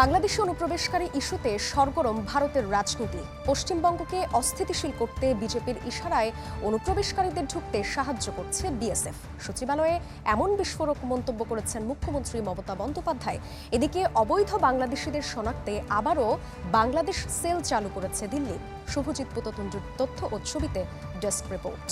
বাংলাদেশে অনুপ্রবেশকারী ইস্যুতে সরগরম ভারতের রাজনীতি। পশ্চিমবঙ্গকে অস্থিতিশীল করতে বিজেপির ইশারায় অনুপ্রবেশকারীদের ঢুকতে সাহায্য করছে বিএসএফ। সচিবালয়ে এমন বিস্ফোরক মন্তব্য করেছেন মুখ্যমন্ত্রী মমতা বন্দ্যোপাধ্যায়। এদিকে অবৈধ বাংলাদেশিদের শনাক্তে আবারও বাংলাদেশ সেল চালু করেছে দিল্লি। শুভজিৎ পুততুণ্ডুর তথ্য ও ছবিতে ডেস্ক রিপোর্ট।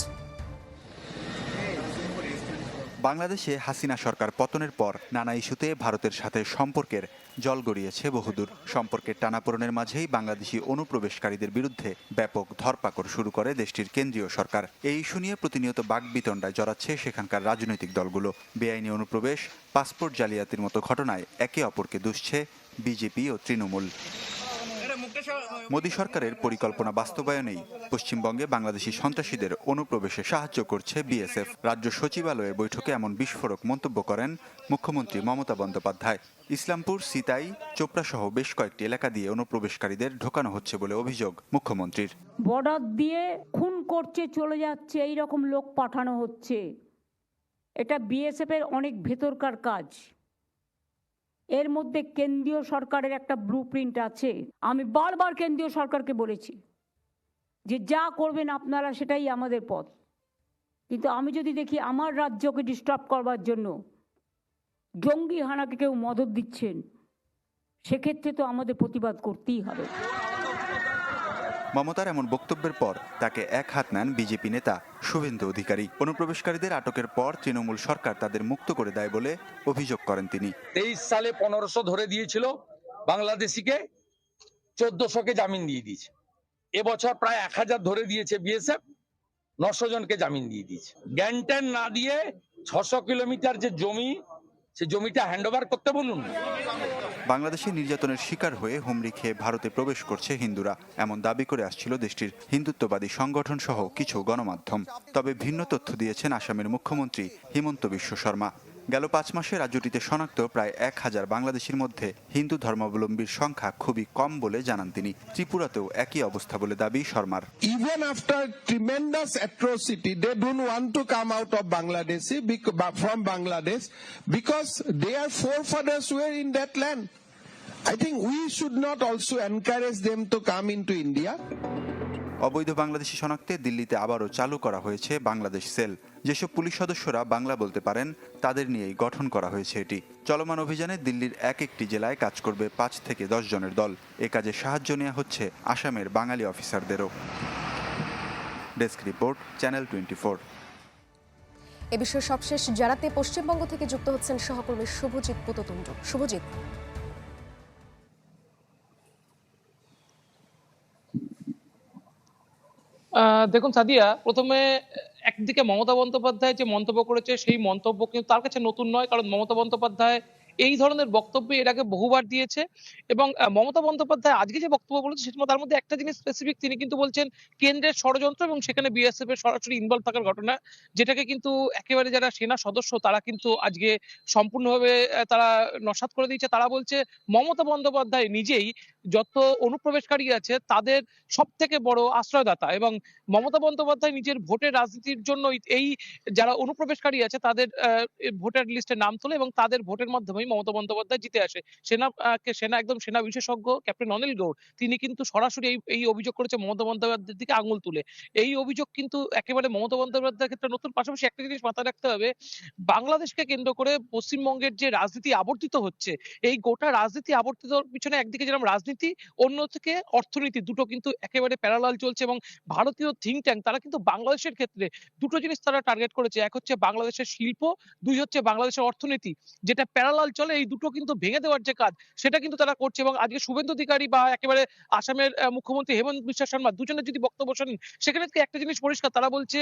বাংলাদেশে হাসিনা সরকার পতনের পর নানা ইস্যুতে ভারতের সাথে সম্পর্কের জল গড়িয়েছে বহুদূর। সম্পর্কের টানাপোড়নের মাঝেই বাংলাদেশি অনুপ্রবেশকারীদের বিরুদ্ধে ব্যাপক ধরপাকড় শুরু করে দেশটির কেন্দ্রীয় সরকার। এই ইস্যু নিয়ে প্রতিনিয়ত বাগবিতণ্ডায় জড়াচ্ছে সেখানকার রাজনৈতিক দলগুলো। বেআইনি অনুপ্রবেশ, পাসপোর্ট জালিয়াতির মতো ঘটনায় একে অপরকে দুষছে বিজেপি ও তৃণমূল। মোদী সরকারের পরিকল্পনা বাস্তবায়নেই পশ্চিমবঙ্গে বাংলাদেশি সন্ত্রাসীদের অনুপ্রবেশে সাহায্য করছে বিএসএফ। রাজ্য সচিবালয়ের বৈঠকে এমন বিস্ফোরক মন্তব্য করেন মুখ্যমন্ত্রী মমতা বন্দ্যোপাধ্যায়। ইসলামপুর, সিতাই, চোপড়া সহ বেশ কয়েকটি এলাকা দিয়ে অনুপ্রবেশকারীদের ঢোকানো হচ্ছে বলে অভিযোগ মুখ্যমন্ত্রীর। বর্ডার দিয়ে খুন করছে, চলে যাচ্ছে এই রকম লোক পাঠানো হচ্ছে। এটা বিএসএফ এর অনেক ভেতরকার কাজ। এর মধ্যে কেন্দ্রীয় সরকারের একটা ব্লু প্রিন্ট আছে। আমি বারবার কেন্দ্রীয় সরকারকে বলেছি যে যা করবেন আপনারা সেটাই আমাদের পথ। কিন্তু আমি যদি দেখি আমার রাজ্যকে ডিস্টার্ব করবার জন্য জঙ্গি হানাকে কেউ মদত দিচ্ছেন, সেক্ষেত্রে তো আমাদের প্রতিবাদ করতেই হবে। মমতার এমন বক্তব্যের পর তাকে এক হাত নেন বিজেপি নেতা শুভেন্দু অধিকারী। অনুপ্রবেশকারীদের আটকের পর তৃণমূল সরকার তাদের মুক্ত করে দেয় বলে অভিযোগ করেন তিনি। তেইশ সালে পনেরোশো ধরে দিয়েছিল বাংলাদেশিকে, চোদ্দশোকে জামিন দিয়ে দিয়েছে। এবছর প্রায় এক হাজার ধরে দিয়েছে বিএসএফ, নশো জনকে জামিন দিয়ে দিয়েছে। জ্ঞানট্যান না দিয়ে ছশো কিলোমিটার যে জমি, সে জমিটা হ্যান্ড করতে বলুন বাংলাদেশে নির্যাতনের শিকার হয়ে হুমড়ি খেয়ে ভারতে প্রবেশ করছে হিন্দুরা। এমন দাবি করে আসছিল দেশটির হিন্দুত্ববাদী সংগঠন সহ কিছু গণমাধ্যম। তবে ভিন্ন তথ্য দিয়েছেন আসামের মুখ্যমন্ত্রী হিমন্ত বিশ্ব শর্মা। গেল পাঁচ মাসে রাজ্যটিতে শনাক্ত প্রায় এক হাজার বাংলাদেশের মধ্যে হিন্দু ধর্মাবলম্বীর সংখ্যা খুবই কম বলে জানান তিনি। ত্রিপুরাতেও একই অবস্থা বলে দাবি শর্মার। Even after tremendous atrocity, they don't want to come out of Bangladesh from Bangladesh because Bangladesh because their forefathers were in that land. I think we should not also encourage them to come into India. অবৈধ বাংলাদেশি শনাক্তে দিল্লিতে আবারও চালু করা হয়েছে Bangladesh sell. যেসব police সদস্যরা বাংলা বলতে পারেন তাদের নিয়েই গঠন করা হয়েছে এটি। চলমান অভিযানে দিল্লির এক একটি জেলায় কাজ করবে পাঁচ থেকে দশ জনের দল। এ কাজে সাহায্য নেওয়া হচ্ছে আসামের বাঙালি অফিসারদেরও। Desk report channel twenty four. এ বিষয়ে সবশেষ জানাতে পশ্চিমবঙ্গ থেকে যুক্ত হচ্ছেন সহকর্মী শুভজিৎ পুততুণ্ড শুভজিৎ। দেখুন সাদিয়া, প্রথমে একদিকে মমতা বন্দ্যোপাধ্যায় যে মন্তব্য করেছে, সেই মন্তব্য কিন্তু তার কাছে নতুন নয়, কারণ মমতা বন্দ্যোপাধ্যায় এই ধরনের বক্তব্য এর আগে বহুবার দিয়েছে এবং মমতা বন্দ্যোপাধ্যায় আজকে যে বক্তব্য বলেছে সেটা তার মধ্যে একটা জিনিস স্পেসিফিক তিনি কিন্তু বলছেন কেন্দ্রের ষড়যন্ত্র এবং সেখানে বিএসএফ এর সরাসরি ইনভলভ থাকার ঘটনা, যেটাকে কিন্তু একেবারে যারা সেনা সদস্য তারা কিন্তু আজকে সম্পূর্ণভাবে তারা নস্যাৎ করে দিয়েছে। তারা বলছে মমতা বন্দ্যোপাধ্যায় নিজেই যত অনুপ্রবেশকারী আছে তাদের সব থেকে বড় আশ্রয়দাতা এবং মমতা বন্দ্যোপাধ্যায় নিজের ভোটের রাজনীতির জন্য এই যারা অনুপ্রবেশকারী আছে তাদের ভোটার লিস্টে নাম তোলে এবং তাদের ভোটের মাধ্যমেই মমতা বন্দ্যোপাধ্যায় জিতে আসে। সেনা সেনা একদম সেনা বিশেষজ্ঞ ক্যাপ্টেন অনিল গৌড়, তিনি কিন্তু সরাসরি এই এই অভিযোগ করেছে মমতা বন্দ্যোপাধ্যায়ের দিকে আঙুল তুলে। এই অভিযোগ কিন্তু একেবারে মমতা বন্দ্যোপাধ্যায়ের ক্ষেত্রে নতুন পাশাপাশি একটা জিনিস মাথায় রাখতে হবে, বাংলাদেশকে কেন্দ্র করে পশ্চিমবঙ্গের যে রাজনীতি আবর্তিত হচ্ছে, এই গোটা রাজনীতি আবর্তিত পিছনে একদিকে যেরকম রাজনীতি অন্যদিকে অর্থনীতি দুটো কিন্তু একেবারে প্যারালাল চলছে এবং ভারতীয় থিঙ্ক ট্যাঙ্ক তারা কিন্তু বাংলাদেশের ক্ষেত্রে দুটো জিনিস তারা টার্গেট করেছে। এক হচ্ছে বাংলাদেশের শিল্প, দুই হচ্ছে বাংলাদেশের অর্থনীতি, যেটা প্যারালাল চলে, এই দুটো কিন্তু ভেঙে দেওয়ার যে কাজ, সেটা কিন্তু তারা করছে। এবং আজকে শুভেন্দু অধিকারী বা একেবারে আসামের মুখ্যমন্ত্রী হেমন্ত বিশ্ব শর্মা দুজনের যদি বক্তব্য শোনেন সেখানে একটা জিনিস পরিষ্কার, তারা বলছে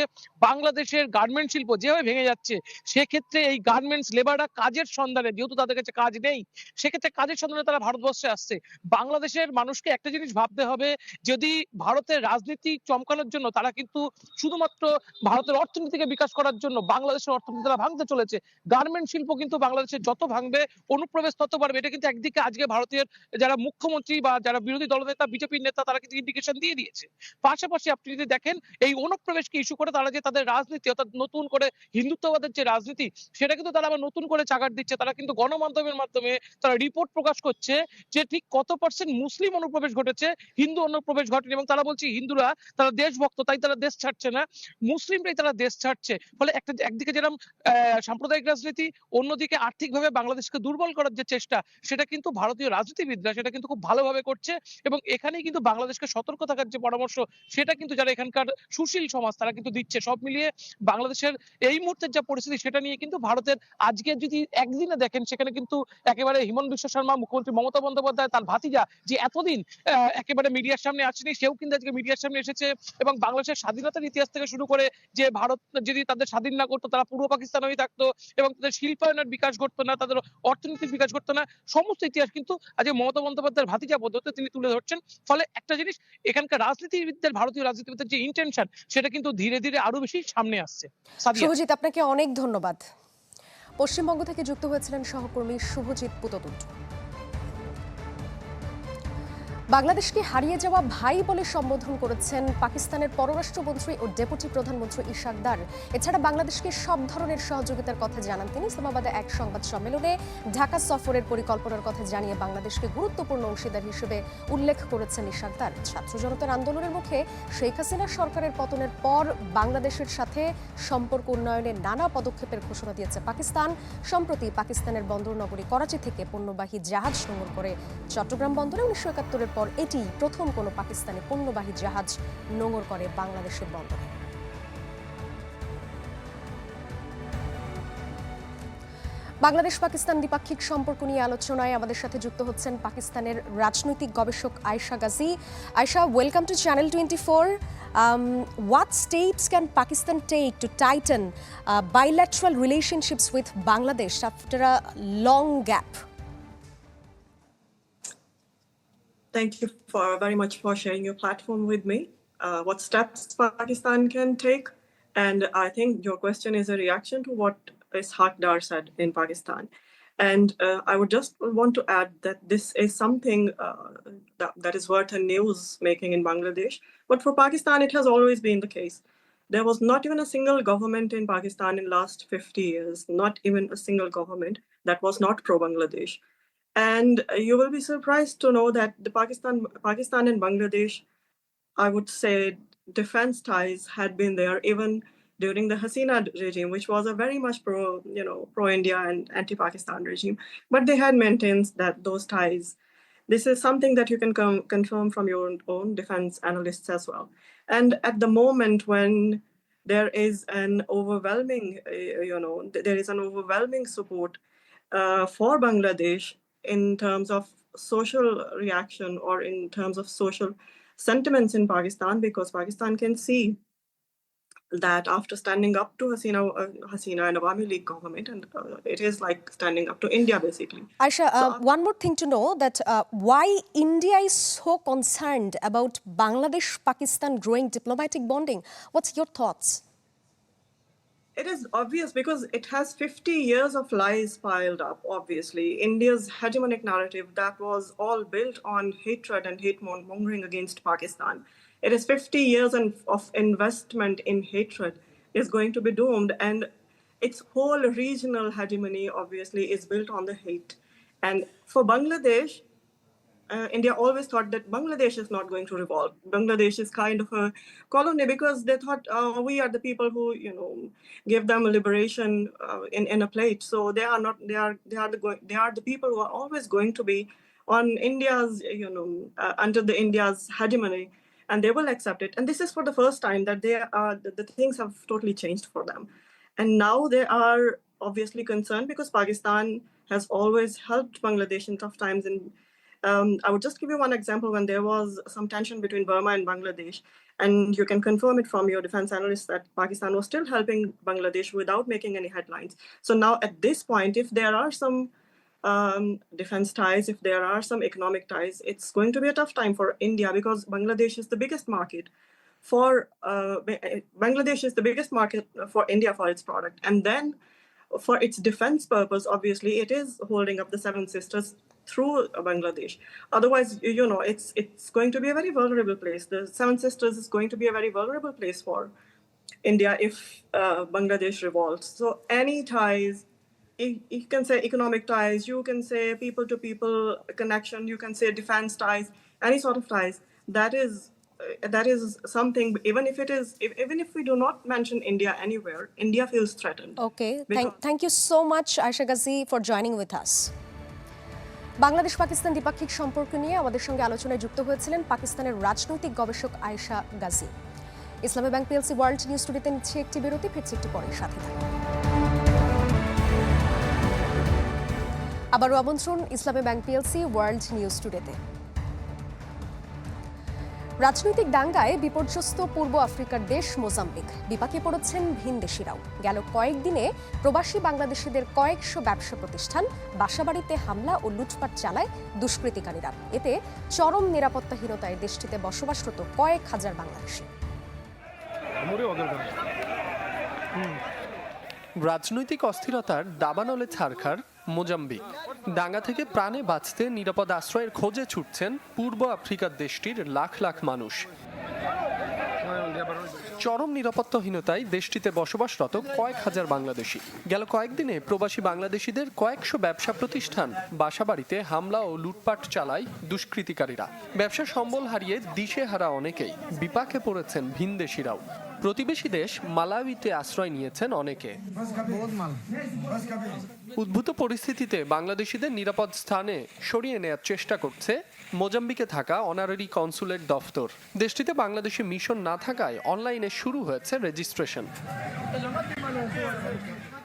বাংলাদেশের গার্মেন্ট শিল্প যেভাবে ভেঙে যাচ্ছে, সেক্ষেত্রে এই গার্মেন্টস লেবাররা কাজের সন্ধানে, যেহেতু তাদের কাছে কাজ নেই, সেক্ষেত্রে কাজের সন্ধানে তারা ভারতবর্ষে আসছে। বাংলাদেশের মানুষকে একটা জিনিস ভাবতে হবে, যদি ভারতের রাজনীতি চমকানোর জন্য তারা কিন্তু শুধুমাত্র ভারতের অর্থনীতিকে বিকাশ করার জন্য বাংলাদেশের অর্থনীতি তারা ভাঙতে চলেছে গার্মেন্ট শিল্প কিন্তু বাংলাদেশের যত ভাঙবে করে অনুপ্রবেশ তত বাড়বে। এটা কিন্তু একদিকে আজকে ভারতের যারা মুখ্যমন্ত্রী বা যারা বিরোধী দলনেতা বিজেপির নেতা, তারা কিন্তু ইন্ডিকেশন দিয়ে দিয়েছে। পাশাপাশি আপনি যদি দেখেন, এই অনুপ্রবেশকে ইস্যু করে তারা যে তাদের রাজনীতি, অর্থাৎ নতুন করে হিন্দুত্ববাদের যে রাজনীতি, সেটা কিন্তু তারা আবার নতুন করে চাগার দিচ্ছে। তারা কিন্তু গণমাধ্যমের মাধ্যমে তারা রিপোর্ট প্রকাশ করছে যে ঠিক কত পার্সেন্ট মুসলিম অনুপ্রবেশ ঘটেছে, হিন্দু অনুপ্রবেশ ঘটেনি এবং তারা বলছে হিন্দুরা তারা দেশভক্ত, তাই তারা দেশ ছাড়ছে না, মুসলিমরাই তারা দেশ ছাড়ছে। ফলে একটা, একদিকে যেরকম সাম্প্রদায়িক রাজনীতি, অন্যদিকে আর্থিকভাবে বাংলাদেশকে দুর্বল করার যে চেষ্টা, সেটা কিন্তু ভারতীয় রাজনীতিবিদরা সেটা কিন্তু খুব ভালোভাবে করছে এবং এখানেই কিন্তু বাংলাদেশকে সতর্ক থাকার যে পরামর্শ, সেটা কিন্তু যারা এখানকার সুশীল সমাজ তারা কিন্তু দিচ্ছে। সব মিলিয়ে বাংলাদেশের এই মুহূর্তের যা পরিস্থিতি, সেটা নিয়ে কিন্তু ভারতের আজকে যদি একদিনে দেখেন, সেখানে কিন্তু একেবারে হিমন্ত বিশ্ব শর্মা, মুখ্যমন্ত্রী মমতা বন্দ্যোপাধ্যায়, তার ভাতিজা যে এতদিন একেবারে মিডিয়ার সামনে আসেনি, সেও কিন্তু আজকে মিডিয়ার সামনে এসেছে এবং বাংলাদেশের স্বাধীনতার ইতিহাস থেকে শুরু করে যে ভারত যদি তাদের স্বাধীন না করতো, তারা পূর্ব পাকিস্তান হয়ে থাকতো এবং তাদের শিল্পায়নের বিকাশ ঘটতো না, তাদের অর্থনৈতিক বিকাশ ঘটতো না। সমস্ত ইতিহাস কিন্তু আজকে মমতা বন্দ্যোপাধ্যায়ের ভাতিজা পদ্ধতি তিনি তুলে ধরছেন। ফলে একটা জিনিস, এখানকার রাজনীতিবিদদের, ভারতীয় রাজনীতিবিদদের যে ইন্টেনশন সেটা কিন্তু ধীরে ধীরে আরও বেশি সামনে আসছে। শুভজিৎ, আপনাকে অনেক ধন্যবাদ। পশ্চিমবঙ্গ থেকে যুক্ত হয়েছিলেন সহকর্মী শুভজিৎ পুততুণ্ড বাংলাদেশকে হারিয়ে যাওয়া ভাই বলে সম্বোধন করেছেন পাকিস্তানের পররাষ্ট্রমন্ত্রী ও ডেপুটি প্রধানমন্ত্রী ইশাক দার এছাড়া বাংলাদেশকে সব ধরনের সহযোগিতার কথা জানান তিনি। ইসলামাবাদে এক সংবাদ সম্মেলনে ঢাকা সফরের পরিকল্পনার কথা জানিয়ে বাংলাদেশকে গুরুত্বপূর্ণ অংশীদার হিসেবে উল্লেখ করেছেন ইশাক দার ছাত্র জনতার আন্দোলনের মুখে শেখ হাসিনা সরকারের পতনের পর বাংলাদেশের সাথে সম্পর্ক উন্নয়নে নানা পদক্ষেপের ঘোষণা দিয়েছে পাকিস্তান। সম্প্রতি পাকিস্তানের বন্দর নগরী করাচি থেকে পণ্যবাহী জাহাজ নোঙর করে চট্টগ্রাম বন্দরে উনিশশো একাত্তরের পর এটি প্রথম কোনো পাকিস্তানি পণ্যবাহী জাহাজ নোঙর করে বাংলাদেশের বন্দরে। বাংলাদেশ পাকিস্তান দ্বিপাক্ষিক সম্পর্ক নিয়ে আলোচনায় আমাদের সাথে যুক্ত হচ্ছেন পাকিস্তানের রাজনৈতিক গবেষক Ayesha Gazi. Ayesha welcome to channel twenty four what steps can Pakistan take to tighten bilateral relationships with Bangladesh after a long gap? Thank you for very much for sharing your platform with me. Uh, what steps Pakistan can take, and I think your question is a reaction to what Ishaq Dar said in Pakistan. And uh, I would just want to add that this is something uh, that, that is worth a news making in Bangladesh. But for Pakistan, it has always been the case. There was not even a single government in Pakistan in last 50 years, not even a single government that was not pro-Bangladesh. And you will be surprised to know that the Pakistan, Pakistan and Bangladesh, I would say, defense ties had been there even during the Hasina regime, which was a very much pro, you know, pro-India and anti-Pakistan regime. But they had maintained that those ties. This is something that you can com- confirm from your own defense analysts as well. And at the moment when there is an overwhelming, uh, you know, th- there is an overwhelming support uh, for Bangladesh in terms of social reaction or in terms of social sentiments in Pakistan, because Pakistan can see that after standing up to Hasina, uh, Hasina and Awami League government, and uh, it is like standing up to India basically. Aisha, uh, one more thing to know that uh, why India is so concerned about Bangladesh Pakistan growing diplomatic bonding. What's your thoughts? It is obvious because it has 50 years of lies piled up, obviously. India's hegemonic narrative that was all built on hatred and hate mongering against Pakistan. It is 50 years of investment in hatred is going to be doomed, and its whole regional hegemony, obviously, is built on the hate. And for Bangladesh, uh, India always thought that Bangladesh is not going to revolve. Bangladesh is kind of a colony because they thought uh, we are the people who, you know, gave them liberation uh, in in a plate. So they are not. They are they are the go- they are the people who are always going to be on India's, you know, uh, under the India's hegemony, and they will accept it. And this is for the first time that they are the, the things have totally changed for them, and now they are obviously concerned because Pakistan has always helped Bangladesh in tough times and um, I would just give you one example when there was some tension between Burma and Bangladesh, and you can confirm it from your defense analysts that Pakistan was still helping Bangladesh without making any headlines. So now, at this point, if there are some um, defense ties, if there are some economic ties, it's going to be a tough time for India because Bangladesh is the biggest market for uh, Bangladesh is the biggest market for India for its product, and then for its defense purpose, obviously, it is holding up the Seven Sisters through Bangladesh. Otherwise, you know, it's it's going to be a very vulnerable place. The Seven Sisters is going to be a very vulnerable place for India if uh, Bangladesh revolts. So any ties, you can say economic ties, you can say people-to-people connection, you can say defense ties, any sort of ties. That is uh, that is something. Even if it is, if, even if we do not mention India anywhere, India feels threatened. Okay. Thank, thank you so much, Aisha Ghazi, for joining with us. Bangladesh Pakistan দ্বিপাক্ষিক সম্পর্ক নিয়ে আমাদের সঙ্গে আলোচনায় যুক্ত হয়েছিলেন পাকিস্তানের রাজনৈতিক গবেষক Ayesha Gazi. Islami bank PLC world news টুডেতে নিচ্ছে একটি বিরতি, ফিরছে একটি পরের সাথে আবারও আমন্ত্রণ Islami bank PLC world news টুডেতে। রাজনৈতিক দাঙ্গায় বিপর্যস্ত পূর্ব আফ্রিকার দেশ মোজাম্বিক। বিপাকে পড়েছেন ভিনদেশিরাও গেল কয়েকদিনে প্রবাসী বাংলাদেশিদের কয়েকশো ব্যবসা প্রতিষ্ঠান বাসাবাড়িতে হামলা ও লুটপাট চালায় দুষ্কৃতিকারীরা। এতে চরম নিরাপত্তাহীনতায় দেশটিতে বসবাসরত কয়েক হাজার বাংলাদেশি। রাজনৈতিক অস্থিরতার দাবানলে ছারখার মোজাম্বিক। দাঙ্গা থেকে প্রাণে বাঁচতে নিরাপদ আশ্রয়ের খোঁজে ছুটছেন পূর্ব আফ্রিকার দেশটির লাখ লাখ মানুষ। চরম নিরাপত্তাহীনতায় দেশটিতে বসবাসরত কয়েক হাজার বাংলাদেশি। গেল কয়েকদিনে প্রবাসী বাংলাদেশিদের কয়েকশো ব্যবসা প্রতিষ্ঠান, বাসাবাড়িতে হামলা ও লুটপাট চালায় দুষ্কৃতিকারীরা। ব্যবসা সম্বল হারিয়ে দিশেহারা অনেকেই, বিপাকে পড়েছেন ভিনদেশিরাও প্রতিবেশী দেশ মালাউইতে আশ্রয় নিয়েছেন অনেকে। উদ্ভূত পরিস্থিতিতে বাংলাদেশিদের নিরাপদ স্থানে সরিয়ে নেয়ার চেষ্টা করছে মোজাম্বিকে থাকা অনারারি কনসুলেট দফতর। দেশটিতে বাংলাদেশি মিশন না থাকায় অনলাইনে শুরু হয়েছে রেজিস্ট্রেশন।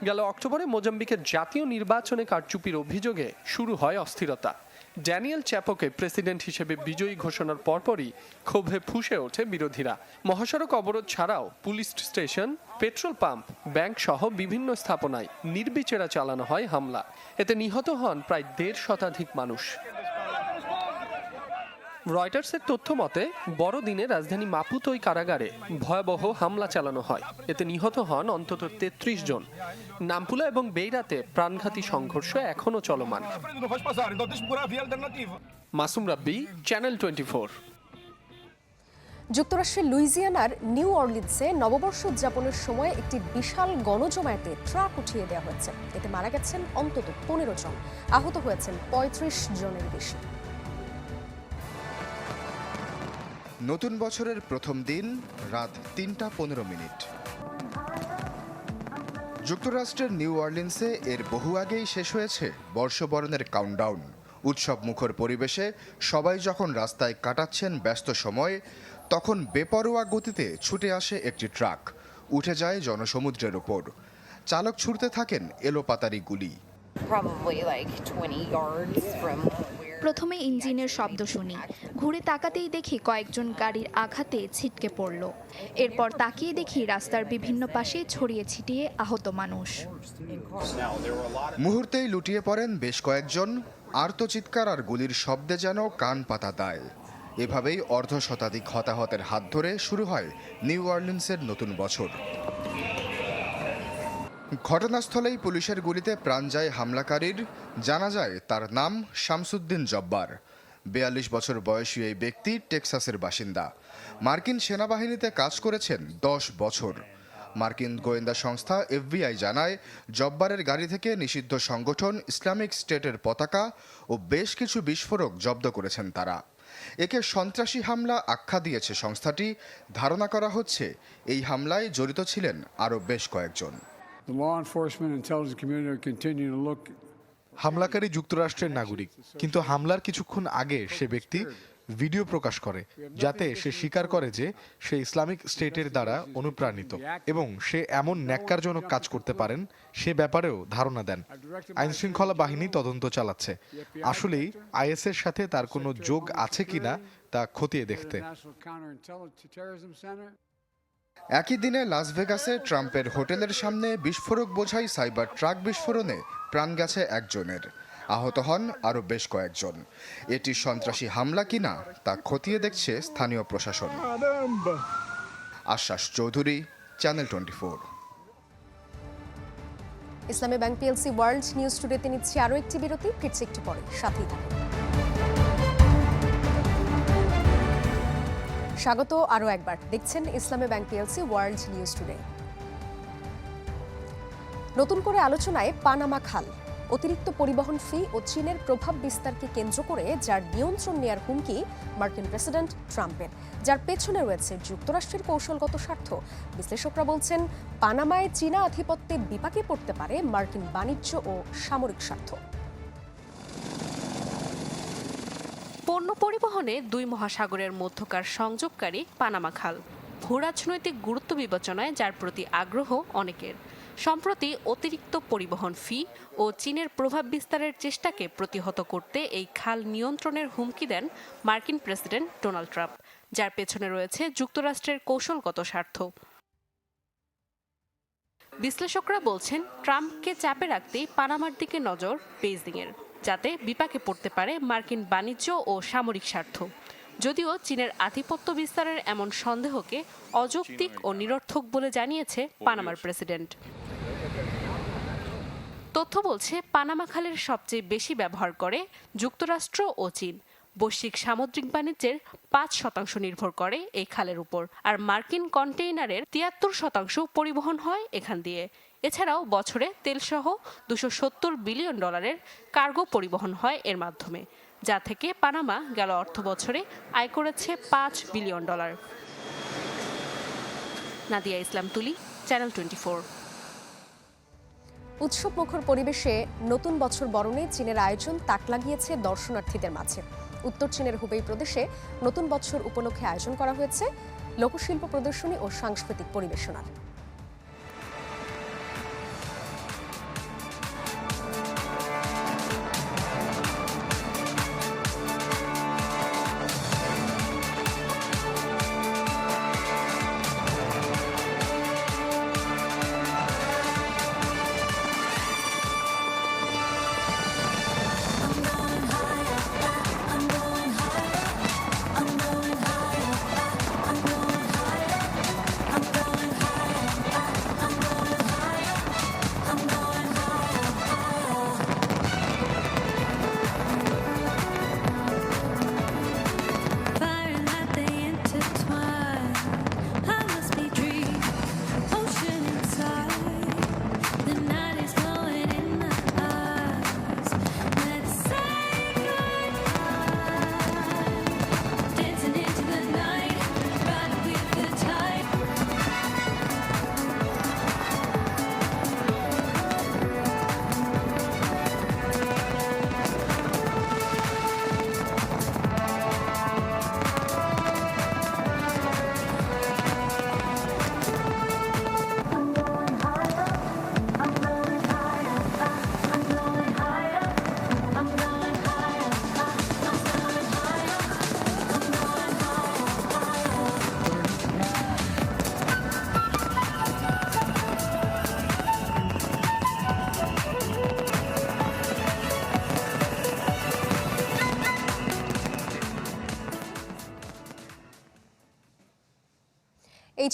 গেল অক্টোবরে মোজাম্বিকের জাতীয় নির্বাচনে কারচুপির অভিযোগে শুরু হয় অস্থিরতা। ড্যানিয়েল চ্যাপোকে প্রেসিডেন্ট হিসেবে বিজয়ী ঘোষণার পরপরই ক্ষোভে ফুসে ওঠে বিরোধীরা। মহাসড়ক অবরোধ ছাড়াও police station, petrol pump, bank সহ বিভিন্ন স্থাপনায় নির্বিচেরা চালানো হয় হামলা। এতে নিহত হন প্রায় দেড় শতাধিক মানুষ। রয়টার্সের তথ্য মতে বড়দিনে রাজধানী মাপুতই কারাগারে ভয়াবহ হামলা চালানো হয়। এতে নিহত হন অন্তত তেত্রিশ জন। নামপুলা এবং বেইরাতে প্রাণঘাতী সংঘর্ষ এখনও চলমান. মাসুম রাব্বি চ্যানেল টোয়েন্টি যুক্তরাষ্ট্রের লুইজিয়ানার নিউ অর্লিন্সে নববর্ষ উদযাপনের সময় একটি বিশাল গণজমায়েতে ট্রাক উঠিয়ে দেওয়া হয়েছে। এতে মারা গেছেন অন্তত পনেরো জন। আহত হয়েছেন পঁয়ত্রিশ জনের বেশি। নতুন বছরের প্রথম দিন, রাত তিনটা পনেরো মিনিট। যুক্তরাষ্ট্রের নিউ অর্লিন্সে এর বহু আগেই শেষ হয়েছে বর্ষবরণের কাউন্টডাউন উৎসব মুখর পরিবেশে সবাই যখন রাস্তায় কাটাচ্ছেন ব্যস্ত সময়, তখন বেপরোয়া গতিতে ছুটে আসে একটি ট্রাক। উঠে যায় জনসমুদ্রের ওপর চালক ছুটতে থাকেন এলোপাতারি গুলি। Probably, like 20 yards from প্রথমে ইঞ্জিনের শব্দ শুনি। ঘুরে তাকাতেই দেখি কয়েকজন গাড়ির আঘাতে ছিটকে পড়ল। এরপর তাকিয়ে দেখি রাস্তার বিভিন্ন পাশে ছড়িয়ে ছিটিয়ে আহত মানুষ। মুহূর্তেই লুটিয়ে পড়েন বেশ কয়েকজন। আর্তচিৎকার আর গুলির শব্দে যেন কান পাতা দেয়। এভাবেই অর্ধ শতাধিক হতাহতের হাত ধরে শুরু হয় নিউ অর্লিন্সের নতুন বছর। ঘটনাস্থলেই পুলিশের গুলিতে প্রাণ যায় হামলাকারীর। জানা যায়, তার নাম শামসুদ্দিন জব্বার। বেয়াল্লিশ বছর বয়সী এই ব্যক্তি টেক্সাসের বাসিন্দা। মার্কিন সেনাবাহিনীতে কাজ করেছেন দশ বছর। মার্কিন গোয়েন্দা সংস্থা এফবিআই জানায়, জব্বারের গাড়ি থেকে নিষিদ্ধ সংগঠন ইসলামিক স্টেটের পতাকা ও বেশ কিছু বিস্ফোরক জব্দ করেছেন তারা। একে সন্ত্রাসী হামলা আখ্যা দিয়েছে সংস্থাটি। ধারণা করা হচ্ছে, এই হামলায় জড়িত ছিলেন আরও বেশ কয়েকজন। The law enforcement and intelligence community are continuing to look হামলাকারী যুক্তরাষ্ট্রের নাগরিক কিন্তু হামলার কিছুক্ষণ আগে সে ব্যক্তি ভিডিও প্রকাশ করে যাতে সে স্বীকার করে যে সে ইসলামিক স্টেটের দ্বারা অনুপ্রাণিত এবং সে এমন ন্যাক্কারজনক কাজ করতে পারেন সে ব্যাপারেও ধারণা দেন আইনশৃঙ্খলা বাহিনী তদন্ত চালাচ্ছে আসলেই আইএসের সাথে তার কোনো যোগ আছে কিনা তা খতিয়ে দেখতে. একই দিনে লাস ভেগাসে ট্রাম্পের হোটেলের সামনে বিস্ফোরক বোঝাই সাইবার ট্রাক বিস্ফোরণে প্রাণ গেছে একজনের। আহত হন আরও বেশ কয়েকজন। এটি সন্ত্রাসী হামলা কিনা তা খতিয়ে দেখছে স্থানীয় প্রশাসন। আশ্বাস Chowdhury channel twenty four Islami bank PLC world news টুডেতে নিচ্ছে আরও একটি বিরতি ফিরছে একটু পরে সাথেই থাকুন। স্বাগত আরও একবার। দেখছেন Islami bank PLC world news today. নতুন করে আলোচনায় পানামা খাল, অতিরিক্ত পরিবহন ফি ও চীনের প্রভাব বিস্তারকে কেন্দ্র করে যার নিয়ন্ত্রণ নেয়ার হুমকি মার্কিন প্রেসিডেন্ট ট্রাম্পের। যার পেছনে রয়েছে যুক্তরাষ্ট্রের কৌশলগত স্বার্থ। বিশ্লেষকরা বলছেন, পানামায় চীনা আধিপত্যে বিপাকে পড়তে পারে মার্কিন বাণিজ্য ও সামরিক স্বার্থ। পণ্য পরিবহনে দুই মহাসাগরের মধ্যকার সংযোগকারী পানামা খাল। ভূরাজনৈতিক গুরুত্ব বিবেচনায় যার প্রতি আগ্রহ অনেকের। সম্প্রতি অতিরিক্ত পরিবহন ফি ও চীনের প্রভাব বিস্তারের চেষ্টাকে প্রতিহত করতে এই খাল নিয়ন্ত্রণের হুমকি দেন মার্কিন প্রেসিডেন্ট ডোনাল্ড ট্রাম্প, যার পেছনে রয়েছে যুক্তরাষ্ট্রের কৌশলগত স্বার্থ। বিশ্লেষকরা বলছেন, ট্রাম্পকে চাপে রাখতেই পানামার দিকে নজর বেইজিংয়ের। যাতে বিপাকে পড়তে পারে মার্কিন বাণিজ্য ও সামরিক স্বার্থ। যদিও চীনের আধিপত্য বিস্তারের এমন সন্দেহকে অযৌক্তিক ও নিরর্থক বলে জানিয়েছে পানামার প্রেসিডেন্ট। তথ্য বলছে, পানামা খালের সবচেয়ে বেশি ব্যবহার করে যুক্তরাষ্ট্র ও চীন। বৈশ্বিক সামুদ্রিক বাণিজ্যের পাঁচ শতাংশ নির্ভর করে এই খালের উপর, আর মার্কিন কন্টেইনারের তিয়াত্তর শতাংশ পরিবহন হয় এখান দিয়ে। এছাড়াও বছরে তেলসহ দুশো সত্তর বিলিয়ন ডলারের কার্গো পরিবহন হয় এর মাধ্যমে, যা থেকে পানামা গেল অর্থ বছরে আয় করেছে পাঁচ বিলিয়ন ডলার। নাদিয়া ইসলাম তুলি, চ্যানেল টোয়েন্টি ফোর। উৎসব পরিবেশে নতুন বছর বরণে চীনের আয়োজন তাক লাগিয়েছে দর্শনার্থীদের মাঝে। উত্তর চীনের হুবেই প্রদেশে নতুন বছর উপলক্ষে আয়োজন করা হয়েছে লোকশিল্প প্রদর্শনী ও সাংস্কৃতিক পরিবেশনার।